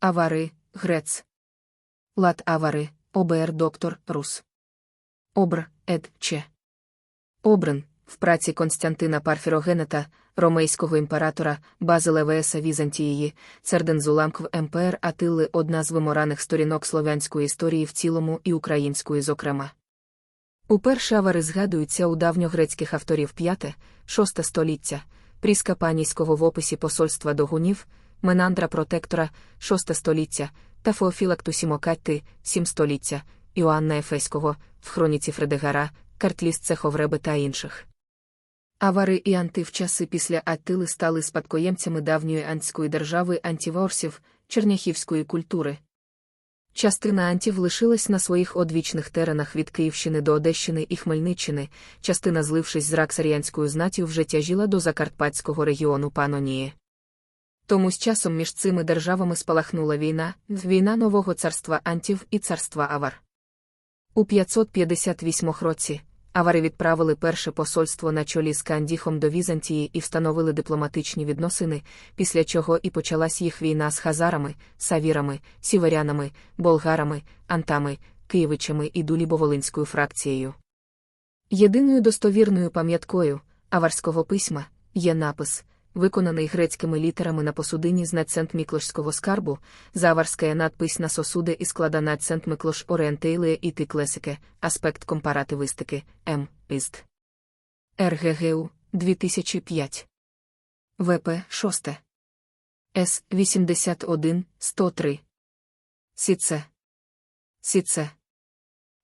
Авари, Грец. Лат Авари, ОБР доктор Рус. Обр, Ед Че. Обрен, в праці Константина Парфірогенета, ромейського імператора, Базиле Веса Візантії, Цердензуламкв МПР Атили одна з вимораних сторінок слов'янської історії в цілому і української зокрема. Уперше авари згадуються у давньогрецьких авторів 5-6 століття, Пріска Панійського в описі посольства до гунів, Менандра Протектора, 6 століття, та Феофілактусімокатти, 7 століття, Іоанна Ефеського, в хроніці Фредегара, Картліс Цеховреби та інших. Авари і анти в часи після Аттили стали спадкоємцями давньої антської держави антіворсів, черняхівської культури. Частина антів лишилась на своїх одвічних теренах від Київщини до Одещини і Хмельниччини, частина, злившись з раксаріанською знаттю, вже тяжіла до Закарпатського регіону Панонії. Тому з часом між цими державами спалахнула війна, війна нового царства антів і царства Авар. У 558 році авари відправили перше посольство на чолі з Кандіхом до Візантії і встановили дипломатичні відносини, після чого і почалась їх війна з хазарами, савірами, сіверянами, болгарами, антами, києвичами і дулібоволинською фракцією. Єдиною достовірною пам'яткою аварського письма є напис виконаний грецькими літерами на посудині з нацент Міклошського скарбу, заварська надпись на сосуди і склада нацент Миклош Орієнтейле і Тиклесике, аспект компаративистики, М. Іст. РГГУ 2005. ВП 6. С 81 103. Сіце. Сіце.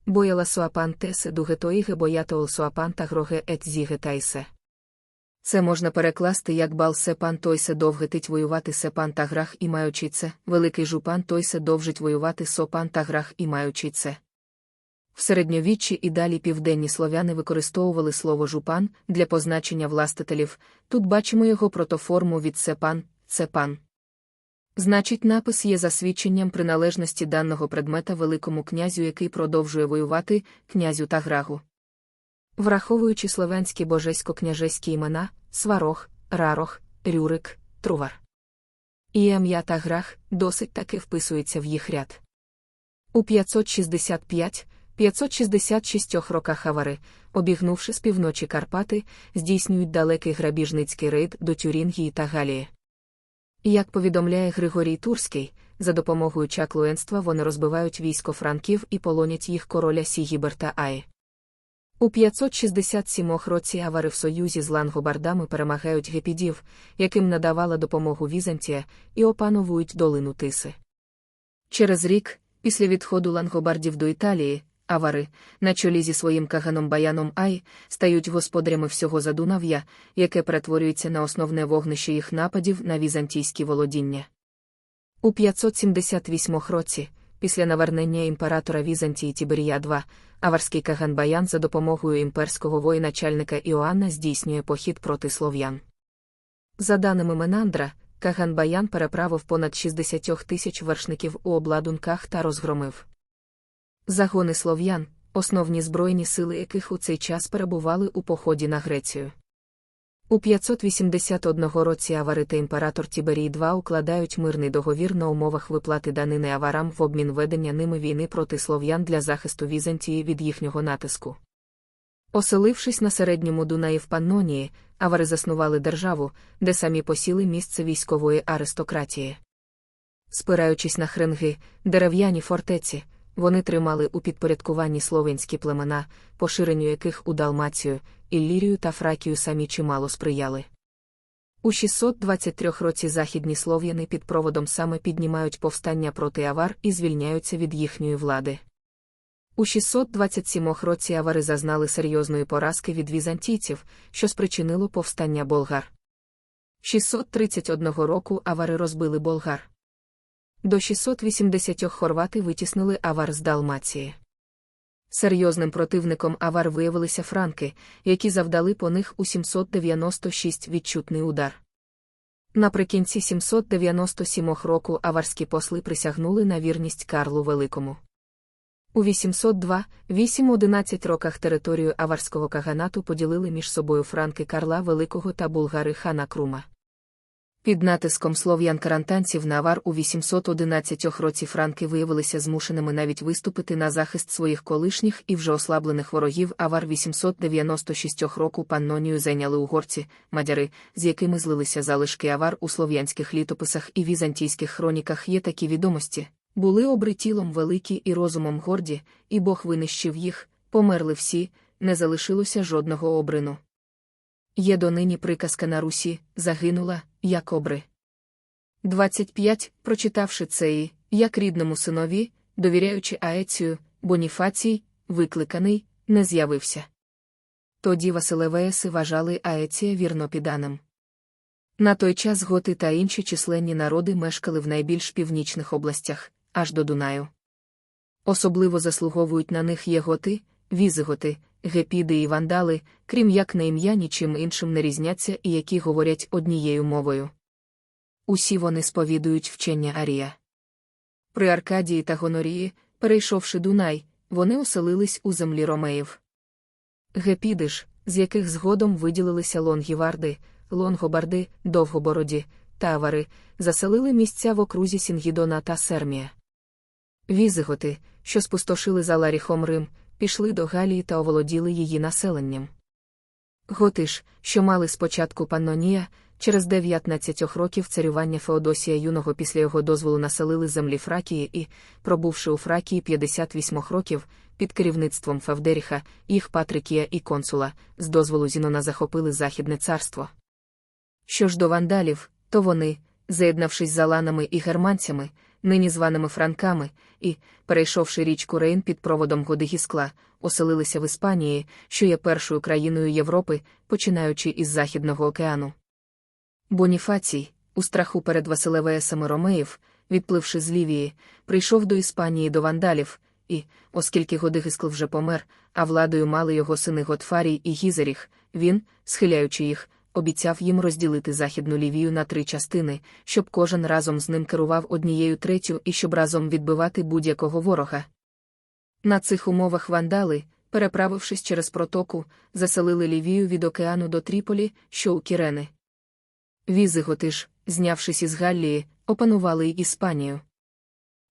Бояла суапан тесе дугетоїге боятоол суапан та гроге ет зіге тайсе. Це можна перекласти як бал сепан тойсе довгетить воювати сепан та грах і маючи це, великий жупан тойсе довжить воювати сопан та грах і маючи це. В середньовіччі і далі південні слов'яни використовували слово жупан для позначення властителів, тут бачимо його протоформу від сепан, цепан. Значить, напис є засвідченням приналежності даного предмета Великому князю, який продовжує воювати, князю та грагу. Враховуючи слов'янські божесько-княжеські імена, сварох, рарох, рюрик, трувар. І ім'я та грах досить таки вписується в їх ряд. У 565-566 роках авари, обігнувши з півночі Карпати, здійснюють далекий грабіжницький рейд до Тюрінгії та Галії. Як повідомляє Григорій Турський, за допомогою чаклуенства вони розбивають військо франків і полонять їх короля Сігіберта Аї. У 567 році авари в союзі з лангобардами перемагають гепідів, яким надавала допомогу Візантія, і опановують долину Тиси. Через рік, після відходу лангобардів до Італії, авари, на чолі зі своїм каганом Баяном Ай, стають господарями всього Задунав'я, яке перетворюється на основне вогнище їх нападів на візантійські володіння. У 578 році, після навернення імператора Візантії Тіберія II, аварський Каган Баян за допомогою імперського воєначальника Іоанна здійснює похід проти слов'ян. За даними Менандра, Каган Баян переправив понад 60 тисяч вершників у обладунках та розгромив. Загони слов'ян, основні збройні сили яких у цей час перебували у поході на Грецію. У 581 році авари та імператор Тіберій II укладають мирний договір на умовах виплати данини аварам в обмін ведення ними війни проти слов'ян для захисту Візантії від їхнього натиску. Оселившись на середньому Дунаї в Паннонії, авари заснували державу, де самі посіли місце військової аристократії. Спираючись на хренги, дерев'яні фортеці, вони тримали у підпорядкуванні словенські племена, поширенню яких у Далмацію, Іллірію та Фракію самі чимало сприяли. У 623 році західні слов'яни під проводом саме піднімають повстання проти авар і звільняються від їхньої влади. У 627 році авари зазнали серйозної поразки від візантійців, що спричинило повстання болгар. 631 року авари розбили болгар. До 680 хорвати витіснили авар з Далмації. Серйозним противником авар виявилися франки, які завдали по них у 796 відчутний удар. Наприкінці 797 року аварські посли присягнули на вірність Карлу Великому. У 802-811 роках територію аварського каганату поділили між собою франки Карла Великого та булгари хана Крума. Під натиском слов'ян-карантанців навар у 811 році франки виявилися змушеними навіть виступити на захист своїх колишніх і вже ослаблених ворогів. Авар 896 року паннонію зайняли угорці, мадяри, з якими злилися залишки авар у слов'янських літописах і візантійських хроніках є такі відомості. Були обри тілом великі і розумом горді, і Бог винищив їх, померли всі, не залишилося жодного обрину. Є донині приказка на Русі, загинула, як обри. 25. Прочитавши це і, як рідному синові, довіряючи Аецію, Боніфацій, викликаний, не з'явився. Тоді Василевееси вважали Аеція вірнопіданим. На той час готи та інші численні народи мешкали в найбільш північних областях, аж до Дунаю. Особливо заслуговують на них є готи, візиготи, гепіди і вандали, крім як на ім'я нічим іншим не різняться і які говорять однією мовою. Усі вони сповідують вчення Арія. При Аркадії та Гонорії, перейшовши Дунай, вони оселились у землі ромеїв. Гепіди ж, з яких згодом виділилися лонгіварди, лонгобарди, довгобороді, тавари, заселили місця в окрузі Сінгідона та Сермія. Візиготи, що спустошили за Ларіхом Рим, пішли до Галії та оволоділи її населенням. Готи ж, що мали спочатку Паннонія, через 19 років царювання Феодосія юного після його дозволу населили землі Фракії і, пробувши у Фракії 58 років, під керівництвом Февдеріха, їх Патрикія і консула, з дозволу Зінона захопили Західне царство. Що ж до вандалів, то вони, заєднавшись з аланами і германцями, нині званими франками, і, перейшовши річку Рейн під проводом Годигіскла, оселилися в Іспанії, що є першою країною Європи, починаючи із Західного океану. Боніфацій, у страху перед Василевеесами Ромеїв, відпливши з Лівії, прийшов до Іспанії до вандалів, і, оскільки Годигискл вже помер, а владою мали його сини Готфарій і Гізеріх, він, схиляючи їх, обіцяв їм розділити Західну Лівію на три частини, щоб кожен разом з ним керував однією третю і щоб разом відбивати будь-якого ворога. На цих умовах вандали, переправившись через протоку, заселили Лівію від океану до Тріполі, що у Кірени. Візиготи ж, знявшись із Галлії, опанували й Іспанію.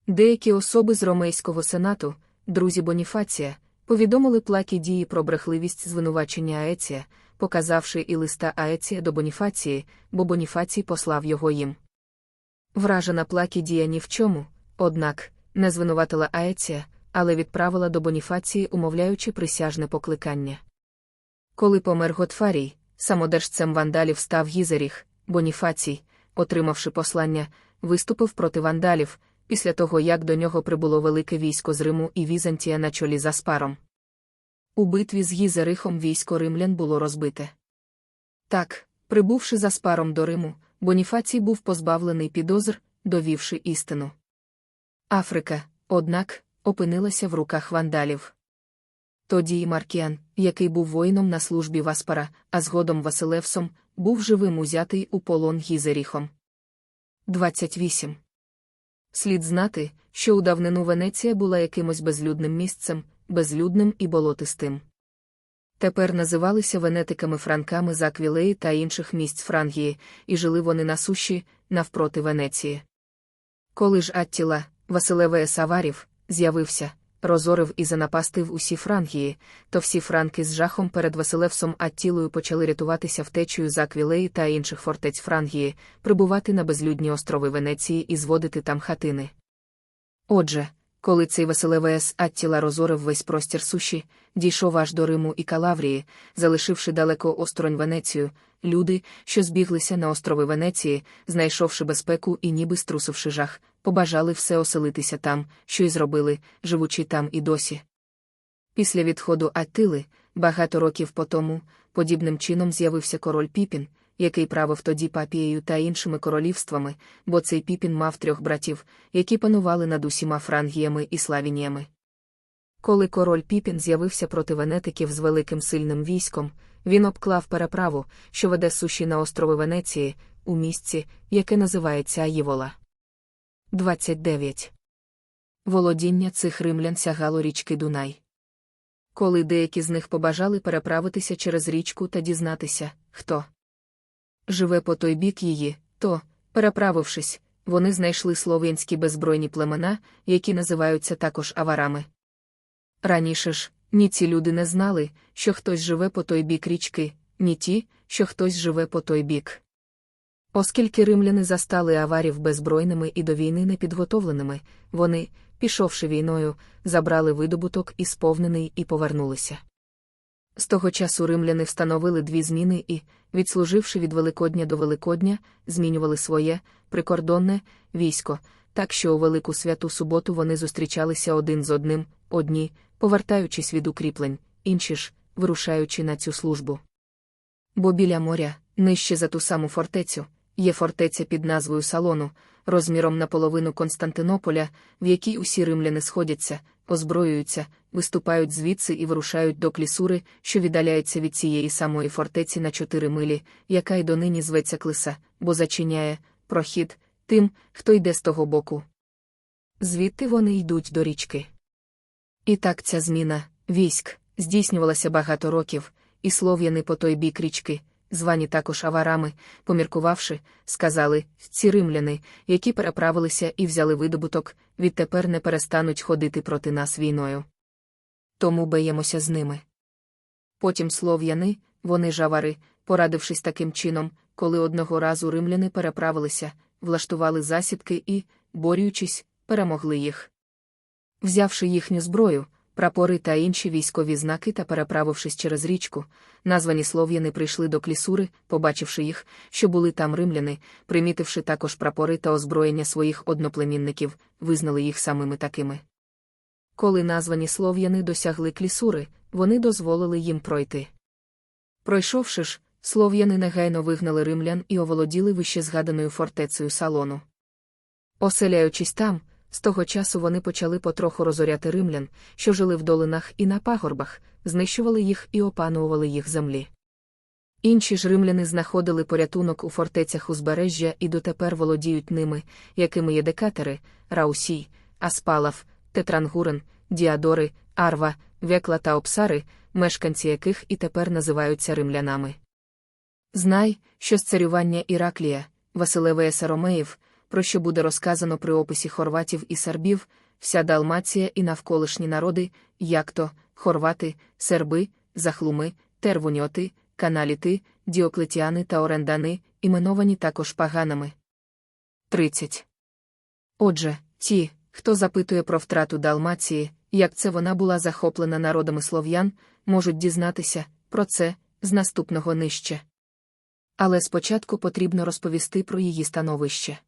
Деякі особи з ромейського сенату, друзі Боніфація, повідомили плакі дії про брехливість звинувачення Аеція, показавши і листа Аеція до Боніфації, бо Боніфацій послав його їм. Вражена плакі дія ні в чому, однак, не звинуватила Аеція, але відправила до Боніфації, умовляючи присяжне покликання. Коли помер Готфарій, самодержцем вандалів став Гізеріх, Боніфацій, отримавши послання, виступив проти вандалів, після того як до нього прибуло велике військо з Риму і Візантія на чолі за спаром. У битві з Гізерихом військо римлян було розбите. Так, прибувши за спаром до Риму, Боніфацій був позбавлений підозр, довівши істину. Африка, однак, опинилася в руках вандалів. Тоді і Маркіан, який був воїном на службі Васпара, а згодом Василевсом, був живим узятий у полон Гізеріхом. 28. Слід знати, що у давнину Венеція була якимось безлюдним місцем, безлюдним і болотистим. Тепер називалися венетиками франками з Аквілеї та інших місць Франгії, і жили вони на суші, навпроти Венеції. Коли ж Аттіла, Василеве Саварів, з'явився, розорив і занапастив усі Франгії, то всі франки з жахом перед Василевсом Аттілою почали рятуватися втечею з Аквілеї та інших фортець Франгії, прибувати на безлюдні острови Венеції і зводити там хатини. Отже, коли цей Василевес Аттіла розорив весь простір суші, дійшов аж до Риму і Калаврії, залишивши далеко осторонь Венецію, люди, що збіглися на острови Венеції, знайшовши безпеку і ніби струсивши жах, побажали все оселитися там, що й зробили, живучи там і досі. Після відходу Аттили, багато років по тому, подібним чином з'явився король Піпін, який правив тоді папією та іншими королівствами, бо цей Піпін мав трьох братів, які панували над усіма франгіями і славініями. Коли король Піпін з'явився проти венетиків з великим сильним військом, він обклав переправу, що веде суші на острови Венеції, у місці, яке називається Аївола. 29. Володіння цих римлян сягало річки Дунай. Коли деякі з них побажали переправитися через річку та дізнатися, хто живе по той бік її, то, Переправившись, вони знайшли слов'янські беззбройні племена, які називаються також аварами. Раніше ж, ні ці люди не знали, що хтось живе по той бік річки, ні ті, що хтось живе по той бік. Оскільки римляни застали аварів беззбройними і до війни непідготовленими, вони, пішовши війною, забрали видобуток і сповнений і повернулися. З того часу римляни встановили дві зміни і, відслуживши від Великодня до Великодня, змінювали своє прикордонне військо, так що у Велику святу суботу вони зустрічалися один з одним, одні, повертаючись від укріплень, інші ж, вирушаючи на цю службу. Бо біля моря, нижче за ту саму фортецю, є фортеця під назвою Салону, розміром наполовину Константинополя, в якій усі римляни сходяться, озброюються, виступають звідси і вирушають до клісури, що віддаляється від цієї самої фортеці на чотири милі, яка й донині зветься клиса, бо зачиняє прохід тим, хто йде з того боку. Звідти вони йдуть до річки. І так ця зміна військ здійснювалася багато років, і слов'яни по той бік річки, звані також аварами, поміркувавши, сказали ці римляни, які переправилися і взяли видобуток, відтепер не перестануть ходити проти нас війною. Тому баємося з ними. Потім слов'яни, вони жавари, порадившись таким чином, коли одного разу римляни переправилися, влаштували засідки і, борючись, перемогли їх. Взявши їхню зброю, прапори та інші військові знаки та переправившись через річку, названі слов'яни прийшли до клісури, побачивши їх, що були там римляни, примітивши також прапори та озброєння своїх одноплемінників, визнали їх самими такими. Коли названі слов'яни досягли клісури, вони дозволили їм пройти. Пройшовши ж, слов'яни негайно вигнали римлян і оволоділи вище згаданою фортецею салону. Оселяючись там, з того часу вони почали потроху розоряти римлян, що жили в долинах і на пагорбах, знищували їх і опанували їх землі. Інші ж римляни знаходили порятунок у фортецях узбережжя і дотепер володіють ними, якими є декатери, Раусій, Аспалав, Тетрангурен, Діадори, Арва, Векла та Обсари, мешканці яких і тепер називаються римлянами. Знай, що з царювання Іраклія, Василевеса Ромеїв, про що буде розказано при описі хорватів і сербів, вся Далмація і навколишні народи, як то хорвати, серби, захлуми, тервуньоти, каналіти, діоклетіани та орендани, іменовані також поганами. 30. Отже, ті, хто запитує про втрату Далмації, як це вона була захоплена народами слов'ян, можуть дізнатися про це з наступного нижче. Але спочатку потрібно розповісти про її становище.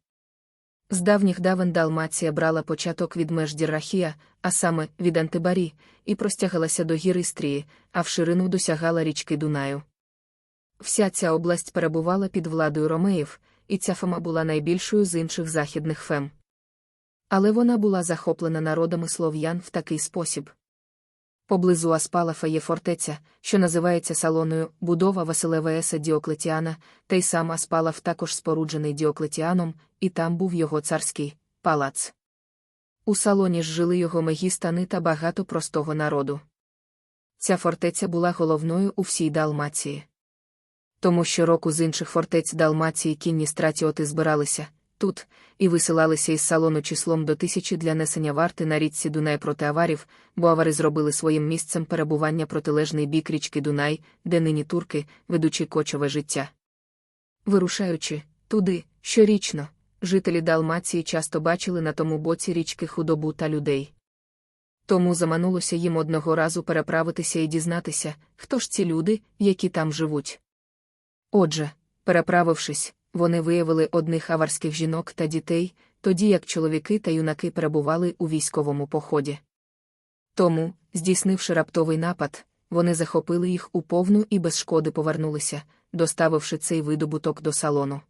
З давніх давен Далмація брала початок від меж Діррахія, а саме від Антибарі, і простягалася до гір Істрії, а в ширину досягала річки Дунаю. Вся ця область перебувала під владою ромеїв, і ця фема була найбільшою з інших західних фем. Але вона була захоплена народами слов'ян в такий спосіб. Поблизу Аспалафа є фортеця, що називається салоною будова Василевееса Діоклетіана, та й сам Аспалаф також споруджений Діоклетіаном, і там був його царський палац. У салоні ж жили його мегістани та багато простого народу. Ця фортеця була головною у всій Далмації. Тому що року з інших фортець Далмації кінні стратіоти збиралися, тут, і висилалися із салону числом до тисячі для несення варти на річці Дунай проти аварів, бо авари зробили своїм місцем перебування протилежний бік річки Дунай, де нині турки, ведучи кочове життя. Вирушаючи туди, щорічно, жителі Далмації часто бачили на тому боці річки худобу та людей. Тому заманулося їм одного разу переправитися і дізнатися, хто ж ці люди, які там живуть. Отже, переправившись, вони виявили одних аварських жінок та дітей, тоді як чоловіки та юнаки перебували у військовому поході. Тому, здійснивши раптовий напад, вони захопили їх у повну і без шкоди повернулися, доставивши цей видобуток до салону.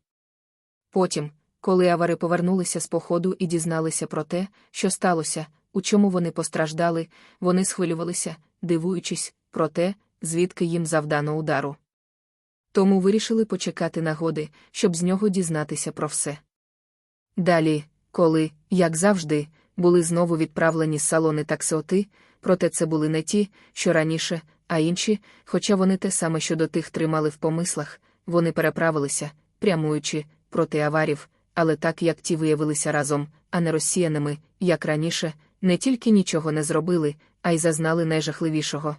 Потім, коли авари повернулися з походу і дізналися про те, що сталося, у чому вони постраждали, вони схвилювалися, дивуючись, про те, звідки їм завдано удару. Тому вирішили почекати нагоди, щоб з нього дізнатися про все. Далі, коли, як завжди, були знову відправлені з салони таксоти, проте це були не ті, що раніше, а інші, хоча вони те саме щодо тих тримали в помислах, вони переправилися, прямуючи проти аварів, але так як ті виявилися разом, а не розсіяними, як раніше, не тільки нічого не зробили, а й зазнали найжахливішого.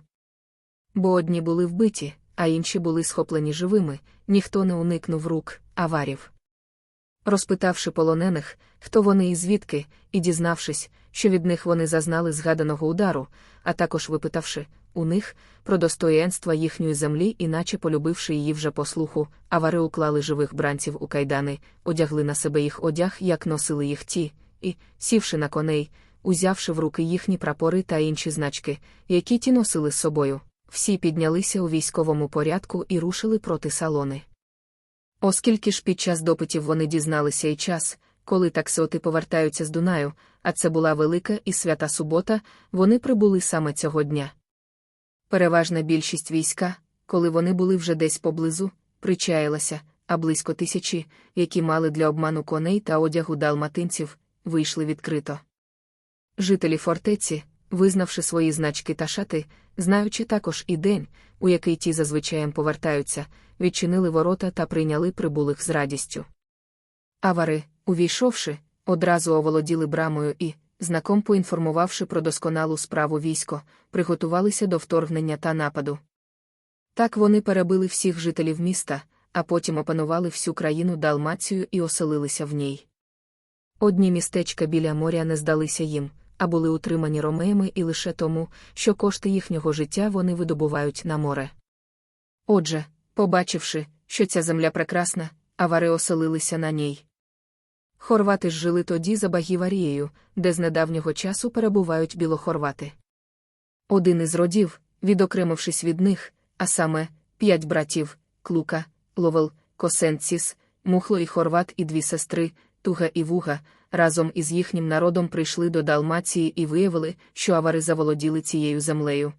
Бо одні були вбиті, а інші були схоплені живими, ніхто не уникнув рук, аварів. Розпитавши полонених, хто вони і звідки, і дізнавшись, що від них вони зазнали згаданого удару, а також випитавши у них про достоєнства їхньої землі, іначе полюбивши її вже по слуху, авари уклали живих бранців у кайдани, одягли на себе їх одяг, як носили їх ті, і, сівши на коней, узявши в руки їхні прапори та інші значки, які ті носили з собою, всі піднялися у військовому порядку і рушили проти салони. Оскільки ж під час допитів вони дізналися і час, коли таксоти повертаються з Дунаю, а це була велика і свята субота, вони прибули саме цього дня. Переважна більшість війська, коли вони були вже десь поблизу, причаїлася, а близько тисячі, які мали для обману коней та одягу далматинців, вийшли відкрито. Жителі фортеці, визнавши свої значки та шати, знаючи також і день, у який ті зазвичаєм повертаються, відчинили ворота та прийняли прибулих з радістю. Авари, увійшовши, одразу оволоділи брамою і, знаком поінформувавши про досконалу справу військо, приготувалися до вторгнення та нападу. Так вони перебили всіх жителів міста, а потім опанували всю країну Далмацію і оселилися в ній. Одні містечка біля моря не здалися їм, а були утримані ромеями і лише тому, що кошти їхнього життя вони видобувають на море. Отже, побачивши, що ця земля прекрасна, авари оселилися на ній. Хорвати ж жили тоді за Багіварією, де з недавнього часу перебувають білохорвати. Один із родів, відокремившись від них, а саме п'ять братів Клука, Ловел, Косенціс, Мухло і Хорват і дві сестри, Туга і Вуга, разом із їхнім народом прийшли до Далмації і виявили, що авари заволоділи цією землею.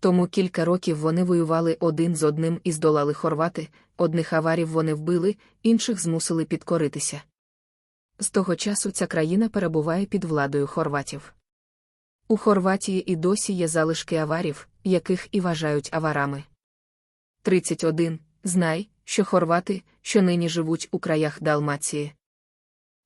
Тому кілька років вони воювали один з одним і здолали хорвати, одних аварів вони вбили, інших змусили підкоритися. З того часу ця країна перебуває під владою хорватів. У Хорватії і досі є залишки аварів, яких і вважають аварами. 31. Знай, що хорвати, що нині живуть у краях Далмації.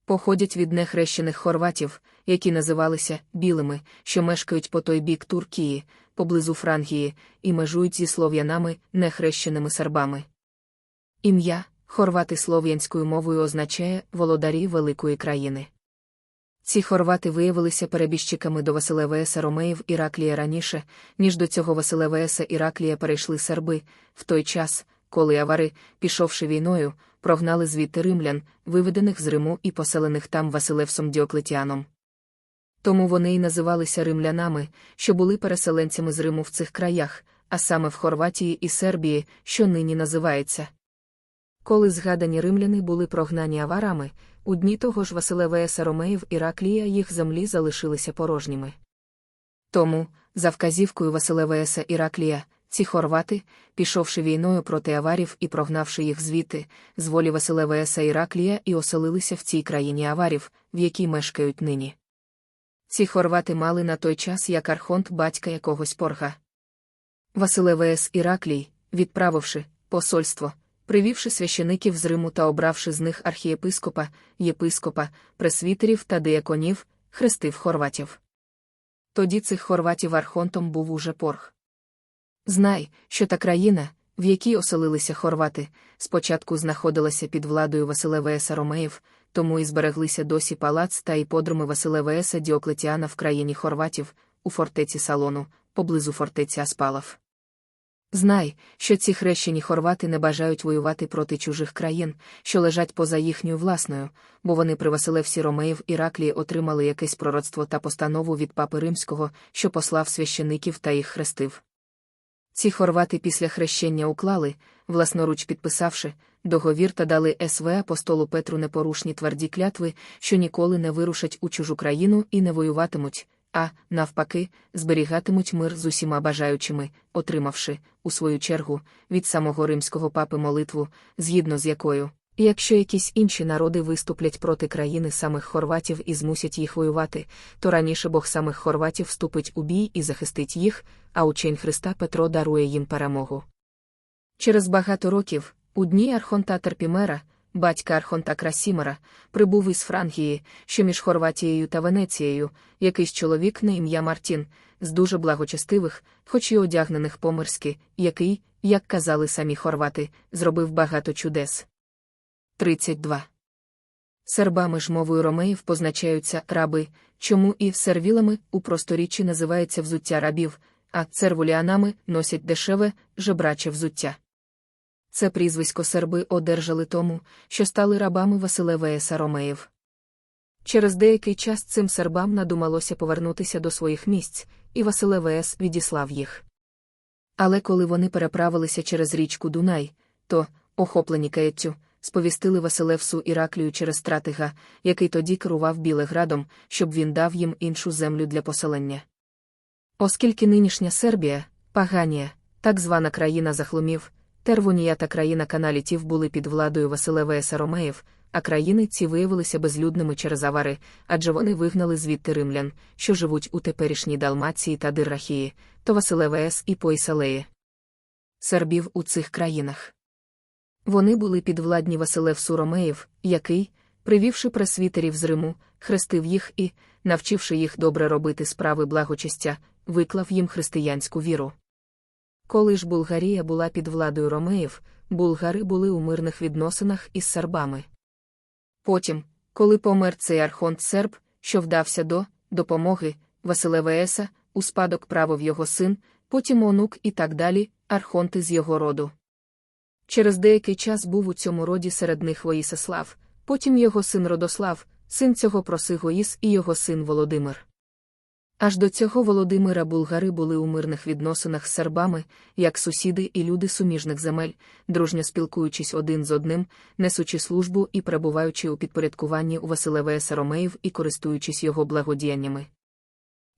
Походять від нехрещених хорватів, які називалися білими, що мешкають по той бік Туркії, поблизу Франгії, і межують зі слов'янами, нехрещеними сербами. Ім'я хорвати слов'янською мовою означає володарі великої країни. Ці хорвати виявилися перебіжчиками до Василевеса Ромеїв Іраклія раніше, ніж до цього Василевеса Іраклія перейшли серби, в той час, коли авари, пішовши війною, прогнали звідти римлян, виведених з Риму і поселених там Василевсом Діоклетіаном. Тому вони й називалися римлянами, що були переселенцями з Риму в цих краях, а саме в Хорватії і Сербії, що нині називається. Коли згадані римляни були прогнані аварами, у дні того ж Василевеса Ромеїв Іраклія їх землі залишилися порожніми. Тому, за вказівкою Василевеса Іраклія, ці хорвати, пішовши війною проти аварів і прогнавши їх звідти, з волі Василевеса Іраклія і оселилися в цій країні аварів, в якій мешкають нині. Ці хорвати мали на той час як архонт батька якогось порга. Василевес Іраклій, відправивши посольство, привівши священиків з Риму та обравши з них архієпископа, єпископа, пресвітерів та диаконів, хрестив хорватів. Тоді цих хорватів архонтом був уже порг. Знай, що та країна, в якій оселилися хорвати, спочатку знаходилася під владою Василевеса Ромеїв, тому і збереглися досі палац та іподроми Василевеса Діоклетіана в країні хорватів, у фортеці Салону, поблизу фортеці Аспалав. Знай, що ці хрещені хорвати не бажають воювати проти чужих країн, що лежать поза їхньою власною, бо вони при Василевсі Ромеїв Іраклії отримали якесь пророцтво та постанову від папи римського, що послав священиків та їх хрестив. Ці хорвати після хрещення уклали, власноруч підписавши, договір та дали СВ апостолу Петру непорушні тверді клятви, що ніколи не вирушать у чужу країну і не воюватимуть, а, навпаки, зберігатимуть мир з усіма бажаючими, отримавши, у свою чергу, від самого римського папи молитву, згідно з якою, якщо якісь інші народи виступлять проти країни самих хорватів і змусять їх воювати, то раніше Бог самих хорватів вступить у бій і захистить їх, а учень Христа Петро дарує їм перемогу. Через багато років, у дні Архонта Терпімера, батька Архонта Красімера, прибув із Франкії, що між Хорватією та Венецією, якийсь чоловік на ім'я Мартін, з дуже благочестивих, хоч і одягнених помирськи, який, як казали самі хорвати, зробив багато чудес. 32. Сербами ж мовою ромеїв позначаються раби, чому і сервілами у просторіччі називається взуття рабів, а цервуліанами носять дешеве, жебраче взуття. Це прізвисько серби одержали тому, що стали рабами Василевеєса Ромеїв. Через деякий час цим сербам надумалося повернутися до своїх місць, і Василевеєс відіслав їх. Але коли вони переправилися через річку Дунай, то, охоплені каяттю, сповістили Василевсу Іраклію через стратига, який тоді керував Білеградом, щоб він дав їм іншу землю для поселення. Оскільки нинішня Сербія, Паганія, так звана країна захлумів, Тервонія та країна каналітів були під владою Василевеса Ромеїв, а країни ці виявилися безлюдними через авари, адже вони вигнали звідти римлян, що живуть у теперішній Далмації та Диррахії, то Василевес і Пойсалеї. Сербів у цих країнах. Вони були підвладні Василевсу Ромеїв, який, привівши пресвітерів з Риму, хрестив їх і, навчивши їх добре робити справи благочестя, виклав їм християнську віру. Коли ж Булгарія була під владою ромеїв, булгари були у мирних відносинах із сербами. Потім, коли помер цей архонт серб, що вдався до допомоги Василевееса, у спадок правив його син, потім онук і так далі, архонти з його роду. Через деякий час був у цьому роді серед них Воїсеслав, потім його син Родослав, син цього Просигоїс і його син Володимир. Аж до цього Володимира булгари були у мирних відносинах з сербами, як сусіди і люди суміжних земель, дружньо спілкуючись один з одним, несучи службу і перебуваючи у підпорядкуванні у Василевеса Ромеїв і користуючись його благодіяннями.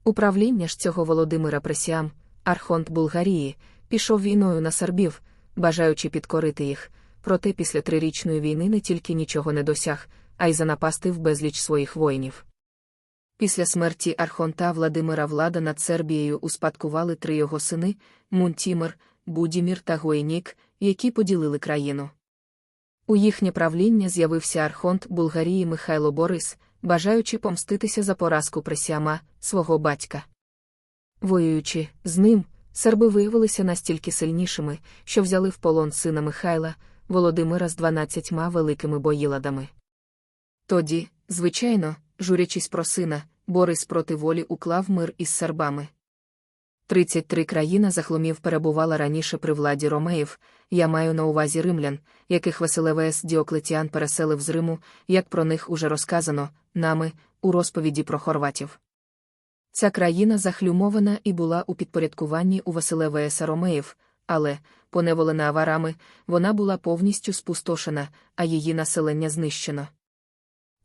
Управління ж цього Володимира Пресіам, архонт Булгарії, пішов війною на сербів, бажаючи підкорити їх, проте після трирічної війни не тільки нічого не досяг, а й занапастив безліч своїх воїнів. Після смерті Архонта Владимира влада над Сербією успадкували три його сини Мунтімир, Будімір та Гойнік, які поділили країну. У їхнє правління з'явився архонт Булгарії Михайло Борис, бажаючи помститися за поразку Пресіама, свого батька. Воюючи з ним, серби виявилися настільки сильнішими, що взяли в полон сина Михайла, Володимира з дванадцятьма великими боїладами. Тоді, звичайно, журячись про сина, Борис проти волі уклав мир із сербами. 33 країна захлумів перебувала раніше при владі ромеїв, я маю на увазі римлян, яких Василевес Діоклетіан переселив з Риму, як про них уже розказано, нами, у розповіді про хорватів. Ця країна захлюмована і була у підпорядкуванні у Василевеса Ромеїв, але, поневолена аварами, вона була повністю спустошена, а її населення знищено.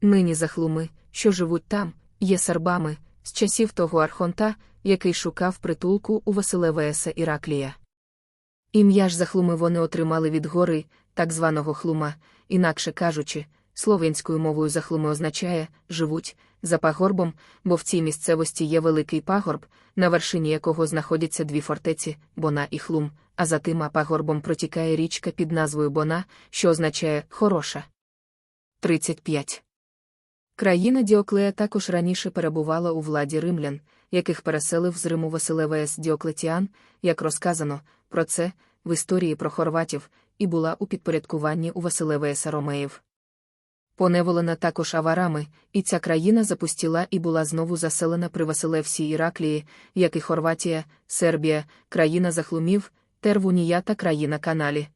Нині захлуми, що живуть там, є сербами, з часів того архонта, який шукав притулку у Василевеса Іраклія. Ім'я ж захлуми вони отримали від гори, так званого хлума, інакше кажучи, слов'янською мовою захлуми означає живуть за пагорбом, бо в цій місцевості є великий пагорб, на вершині якого знаходяться дві фортеці Бона і Хлум, а за тима пагорбом протікає річка під назвою Бона, що означає хороша. 35. Країна Діоклея також раніше перебувала у владі римлян, яких переселив з Риму Василевес Діоклетіан, як розказано, про це в історії про хорватів, і була у підпорядкуванні у Василевеса Ромеїв. Поневолена також аварами, і ця країна запустіла і була знову заселена при Василевсі Іраклії, як і Хорватія, Сербія, країна захлумів, Тервунія та країна Каналі.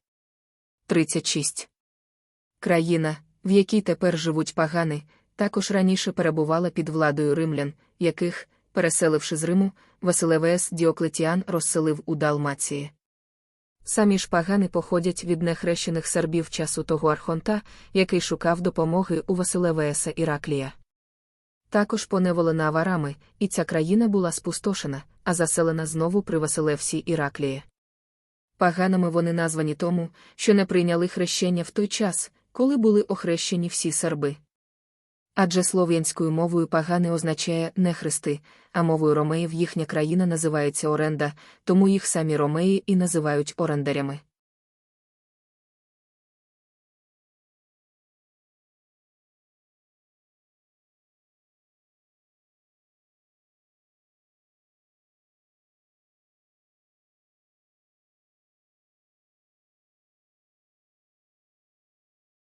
36. Країна, в якій тепер живуть пагани, також раніше перебувала під владою римлян, яких, переселивши з Риму, Василевес Діоклетіан розселив у Далмації. Самі ж пагани походять від нехрещених сербів часу того архонта, який шукав допомоги у Василевеса Іраклія. Також поневолена аварами, і ця країна була спустошена, а заселена знову при Василевсі Іраклії. Поганими вони названі тому, що не прийняли хрещення в той час, коли були охрещені всі серби. Адже слов'янською мовою пагани означає не хрести, а мовою ромеїв їхня країна називається оренда, тому їх самі ромеї і називають орендарями.